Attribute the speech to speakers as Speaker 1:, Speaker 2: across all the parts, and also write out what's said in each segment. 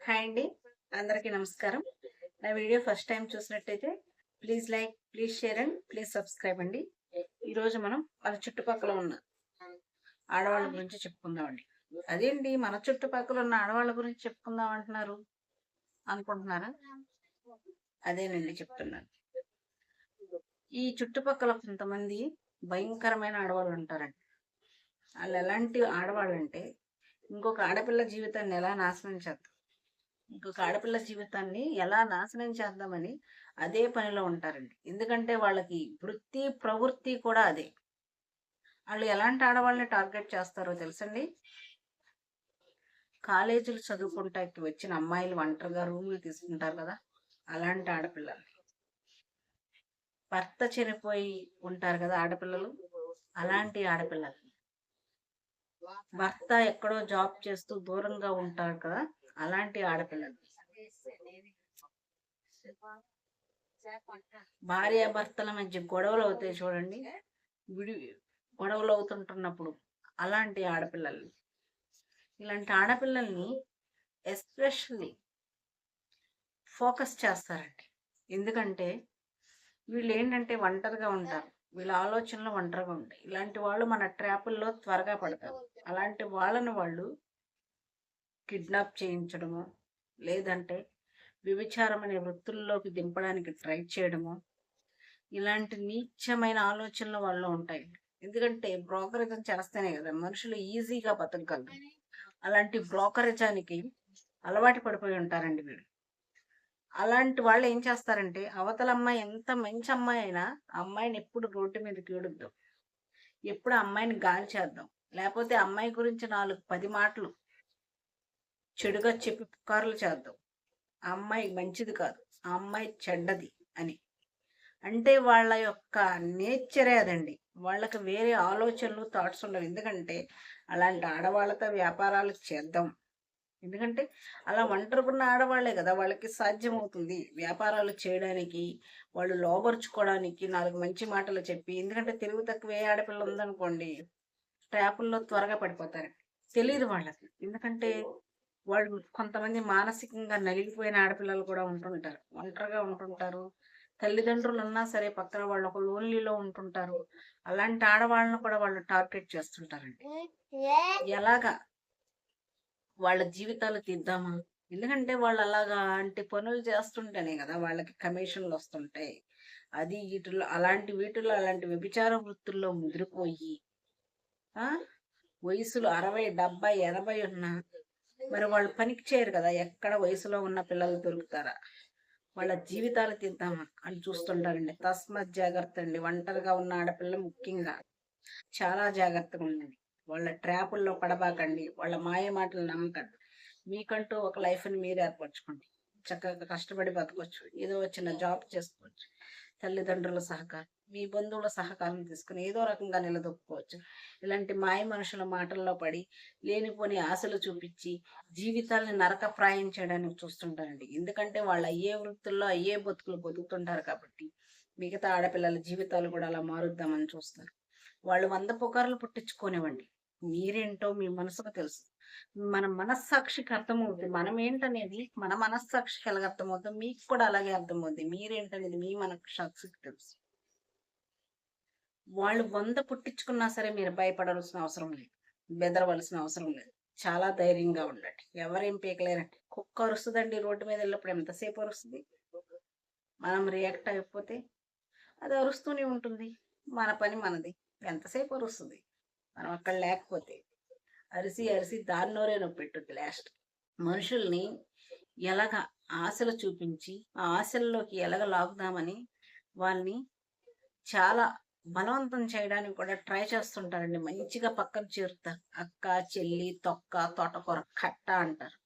Speaker 1: Hi అండి. అందరికీ నమస్కారం. నా వీడియో ఫస్ట్ టైం చూసినట్టయితే please like please share and please subscribe అండి. ఈరోజు మనం మన చుట్టుపక్కల ఉన్న ఆడవాళ్ళ గురించి చెప్పుకుందామండి అదేంటి? మన చుట్టుపక్కల ఉన్న ఆడవాళ్ళ గురించి చెప్పుకుందాం అంటున్నారు. అనుకుంటున్నారా? అదేనండి చెప్తున్నాను. ఈ చుట్టుపక్కల కొంతమంది భయంకరమైన ఆడవాళ్ళు ఉంటారండి. వాళ్ళు ఎలాంటి ఆడవాళ్ళు అంటే ఇంకొక ఆడపిల్ల జీవితాన్ని ఎలా నాశనం చేద్దాం? ఇంకొక ఆడపిల్ల జీవితాన్ని ఎలా నాశనం చేద్దామని అదే పనిలో ఉంటారండి. ఎందుకంటే వాళ్ళకి వృత్తి ప్రవృత్తి కూడా అదే. వాళ్ళు ఎలాంటి ఆడవాళ్ళని టార్గెట్ చేస్తారో తెలుసండి? కాలేజీలు చదువుకుంటాకి వచ్చిన అమ్మాయిలు ఒంటరిగా రూములు తీసుకుంటారు కదా అలాంటి ఆడపిల్లలు భర్త చనిపోయి ఉంటారు కదా ఆడపిల్లలు అలాంటి ఆడపిల్లలు భర్త ఎక్కడో జాబ్ చేస్తూ దూరంగా ఉంటారు కదా అలాంటి ఆడపిల్లలు. భార్య భర్తల మధ్య గొడవలు అవుతాయి చూడండి. విడి గొడవలు అవుతుంటున్నప్పుడు అలాంటి ఆడపిల్లల్ని ఇలాంటి ఆడపిల్లల్ని ఎస్పెషల్లీ ఫోకస్ చేస్తారండి. ఎందుకంటే వీళ్ళు ఏంటంటే ఒంటరిగా ఉంటారు. వీళ్ళ ఆలోచనలు ఒంటరిగా ఉంటాయి. ఇలాంటి వాళ్ళు మన ట్రాపుల్లో త్వరగా పడతారు. అలాంటి వాళ్ళని వాళ్ళు కిడ్నాప్ చేయించడము లేదంటే వ్యభిచారం అనే వృత్తుల్లోకి దింపడానికి ట్రై చేయడము ఇలాంటి నీచమైన ఆలోచనలు వాళ్ళు ఉంటాయి. ఎందుకంటే బ్రోకరిజం చేస్తేనే కదా మనుషులు ఈజీగా బతకగలరు. అలాంటి బ్రోకరిజానికి అలవాటు పడిపోయి ఉంటారండి వీళ్ళు. అలాంటి వాళ్ళు ఏం చేస్తారంటే అవతల అమ్మాయి ఎంత మంచి అమ్మాయి అయినా అమ్మాయిని ఎప్పుడు రోడ్డు మీద కీడుద్దాం ఎప్పుడు అమ్మాయిని గాలి చేద్దాం లేకపోతే అమ్మాయి గురించి నాలుగు పది మాటలు చెడుగా చెప్పి పుకార్లు చేద్దాం. ఆ అమ్మాయి మంచిది కాదు. ఆ అమ్మాయి చెడ్డది అని. అంటే వాళ్ళ యొక్క నేచరే అదండి. వాళ్ళకి వేరే ఆలోచనలు థాట్స్ ఉండవు. ఎందుకంటే అలాంటి ఆడవాళ్ళతో వ్యాపారాలు చేద్దాం. ఎందుకంటే అలా ఒంటరికున్న ఆడవాళ్ళే కదా. వాళ్ళకి సాధ్యమవుతుంది వ్యాపారాలు చేయడానికి వాళ్ళు లోబరుచుకోవడానికి నాలుగు మంచి మాటలు చెప్పి ఎందుకంటే తెలుగు తక్కువ ఏ ఆడపిల్ల ఉందనుకోండి ట్యాపుల్లో త్వరగా పడిపోతారు. తెలియదు వాళ్ళకి. ఎందుకంటే వాళ్ళు కొంతమంది మానసికంగా నలిగిపోయిన ఆడపిల్లలు కూడా ఉంటుంటారు. ఒంటరిగా ఉంటుంటారు. తల్లిదండ్రులు ఉన్నా సరే పక్కన వాళ్ళు ఒక లోన్లీలో ఉంటుంటారు. అలాంటి ఆడవాళ్ళను కూడా వాళ్ళు టార్గెట్ చేస్తుంటారండి. ఎలాగా? వాళ్ళ జీవితాలు తీద్దామా? ఎందుకంటే వాళ్ళు అలాగా అంటే పనులు చేస్తుంటేనే కదా వాళ్ళకి కమిషన్లు వస్తుంటాయి అది వీటిలో అలాంటి వీటిలో అలాంటి వ్యభిచార వృత్తుల్లో ముదిరిపోయి ఆ? వయసులు అరవై డెబ్బై ఎనభై ఉన్నా మరి వాళ్ళు పనికి చేయరు కదా ఎక్కడ వయసులో ఉన్న పిల్లలు దొరుకుతారా? వాళ్ళ జీవితాలు తీద్దామా అని చూస్తుంటారండి. తస్మత్ జాగ్రత్త అండి. ఒంటరిగా ఉన్న ఆడపిల్ల ముఖ్యంగా చాలా జాగ్రత్తగా ఉండండి. వాళ్ళ ట్రాపుల్లో పడబాకండి. వాళ్ళ మాయ మాటలు నమ్మకండి. మీకంటూ ఒక లైఫ్ని మీరు ఏర్పరచుకోండి. చక్కగా కష్టపడి బతకొచ్చు. ఏదో వచ్చిన జాబ్ చేసుకోవచ్చు. తల్లిదండ్రుల సహకారం మీ బంధువుల సహకారం తీసుకుని ఏదో రకంగా నిలదొక్కుకోవచ్చు. ఇలాంటి మాయ మనుషుల మాటల్లో పడి లేనిపోని ఆశలు చూపించి జీవితాల్ని నరకప్రాయం చేయడానికి చూస్తుంటారండి. ఎందుకంటే వాళ్ళు అయ్యే వృత్తుల్లో అయ్యే బతుకులు బతుకుతుంటారు కాబట్టి మిగతా ఆడపిల్లల జీవితాలు కూడా అలా మారుద్దామని చూస్తారు. వాళ్ళు వంద పుకార్లు పుట్టించుకోనివ్వండి. మీరేంటో మీ మనసుకు తెలుసు. మన మనస్సాక్షికి అర్థమవుతుంది మనం ఏంటనేది మన మనస్సాక్షికి ఎలాగ అర్థమవుతుంది మీకు కూడా అలాగే అర్థమవుతుంది మీరేంటనేది మీ మనస్సాక్షికి తెలుసు. వాళ్ళు వంద పుట్టించుకున్నా సరే మీరు భయపడాల్సిన అవసరం లేదు. బెదరవలసిన అవసరం లేదు. చాలా ధైర్యంగా ఉండండి. ఎవరేం పీకలేరండి. కుక్క అరుస్తుందండి రోడ్డు మీద వెళ్ళినప్పుడు ఎంతసేపు అరుస్తుంది? మనం రియాక్ట్ అయిపోతే అది అరుస్తూనే ఉంటుంది. మన పని మనది. ఎంతసేపు అరుస్తుంది? మనం అక్కడ లేకపోతే అరిసి అరిసి దాని నొప్పి పెట్టుద్ది లాస్ట్ మనుషుల్ని ఎలాగ ఆశలు చూపించి ఆ ఆశల్లోకి ఎలాగ లాగుదామని వాళ్ళని చాలా బలవంతం చేయడానికి కూడా ట్రై చేస్తుంటారండి. మంచిగా పక్కన చేరుతారు. అక్క చెల్లి తొక్క తోటకూర కట్ట అంటారు.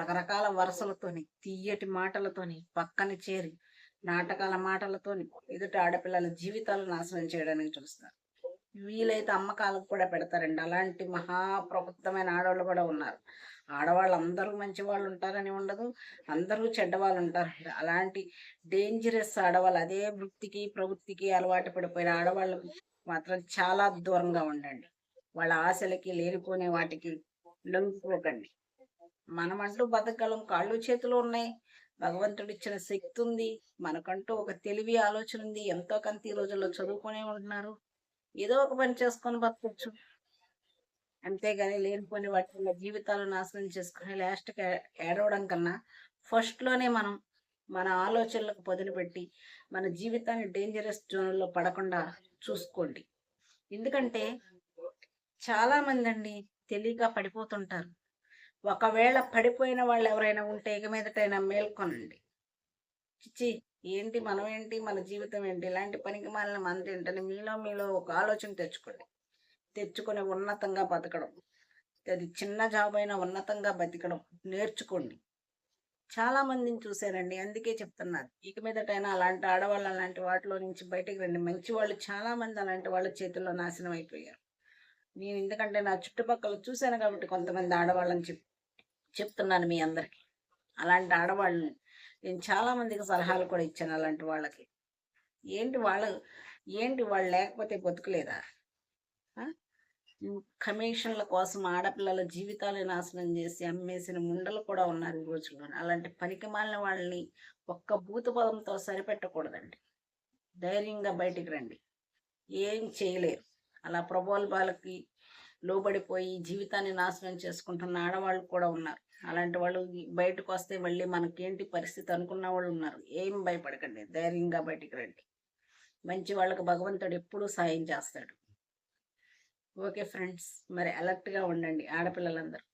Speaker 1: రకరకాల వరుసలతోని తీయటి మాటలతోని పక్కన చేరి నాటకాల మాటలతోని ఎదుటి ఆడపిల్లల జీవితాలు నాశనం చేయడానికి చూస్తారు. వీలైతే అమ్మకాలకు కూడా పెడతారండి. అలాంటి మహాప్రభుత్వమైన ఆడవాళ్ళు కూడా ఉన్నారు. ఆడవాళ్ళు అందరూ మంచి వాళ్ళు ఉంటారని ఉండదు. అందరూ చెడ్డవాళ్ళు ఉంటారు. అలాంటి డేంజరస్ ఆడవాళ్ళు అదే వృత్తికి ప్రవృత్తికి అలవాటు పడిపోయిన ఆడవాళ్ళు మాత్రం చాలా దూరంగా ఉండండి. వాళ్ళ ఆశలకి లేనిపోనే వాటికి లొంగిపోకండి. మనమంటూ బతకగలం. కాళ్ళు చేతులు ఉన్నాయి. భగవంతుడు ఇచ్చిన శక్తి ఉంది. మనకంటూ ఒక తెలివి ఆలోచన ఉంది. ఎంతో కొంత ఈ రోజుల్లో చదువుకునే ఉంటున్నారు. ఏదో ఒక పని చేసుకొని బతకొచ్చు. అంతేగాని లేనిపోని వాటి జీవితాలు నాశనం చేసుకుని లాస్ట్కి ఏడవడం కన్నా ఫస్ట్లోనే మనం మన ఆలోచనలకు పదులు పెట్టి మన జీవితాన్ని డేంజరస్ జోన్లో పడకుండా చూసుకోండి. ఎందుకంటే చాలా మంది అండి తెలియక పడిపోతుంటారు. ఒకవేళ పడిపోయిన వాళ్ళు ఎవరైనా ఉంటే ఇక మీదటైనా మేల్కొనండి. చిచ్చి ఏంటి మనం ఏంటి? మన జీవితం ఏంటి? ఇలాంటి పనికి మాలిన మంది ఏంటని మీలో మీలో ఒక ఆలోచన తెచ్చుకోండి. తెచ్చుకొని ఉన్నతంగా బతకడం. అది చిన్న జాబ్ అయినా ఉన్నతంగా బతకడం. నేర్చుకోండి. చాలా మందిని చూశారండి. అందుకే చెప్తున్నారు. ఇక మీదటైనా అలాంటి ఆడవాళ్ళు అలాంటి వాటిలో నుంచి బయటకు రండి. మంచి వాళ్ళు చాలా మంది అలాంటి వాళ్ళ చేతుల్లో నాశనం అయిపోయారు. నేను ఎందుకంటే నా చుట్టుపక్కల చూశాను కాబట్టి కొంతమంది ఆడవాళ్ళని చెప్ చెప్తున్నాను మీ అందరికి. అలాంటి ఆడవాళ్ళని నేను చాలామందికి సలహాలు కూడా ఇచ్చాను అలాంటి వాళ్ళకి. ఏంటి వాళ్ళు ఏంటి వాళ్ళు లేకపోతే బతుకులేదా? కమిషన్ల కోసం ఆడపిల్లల జీవితాలు నాశనం చేసి అమ్మేసిన ముండలు కూడా ఉన్నారు ఈ రోజుల్లో. అలాంటి పనికి మాలిన వాళ్ళని ఒక్క భూత పదంతో సరిపెట్టకూడదండి. ధైర్యంగా బయటికి రండి. ఏం చేయలేరు. అలా ప్రబోల్బాలకి లోబడిపోయి జీవితాన్ని నాశనం చేసుకుంటున్న ఆడవాళ్ళు కూడా ఉన్నారు. అలాంటి వాళ్ళు బయటకు వస్తే మళ్ళీ మనకేంటి పరిస్థితి అనుకున్న వాళ్ళు ఉన్నారు. ఏం భయపడకండి ధైర్యంగా బయటికి రండి. మంచి వాళ్ళకి భగవంతుడు ఎప్పుడూ సాయం చేస్తాడు. ఓకే ఫ్రెండ్స్ మరి అలర్ట్గా ఉండండి ఆడపిల్లలందరూ.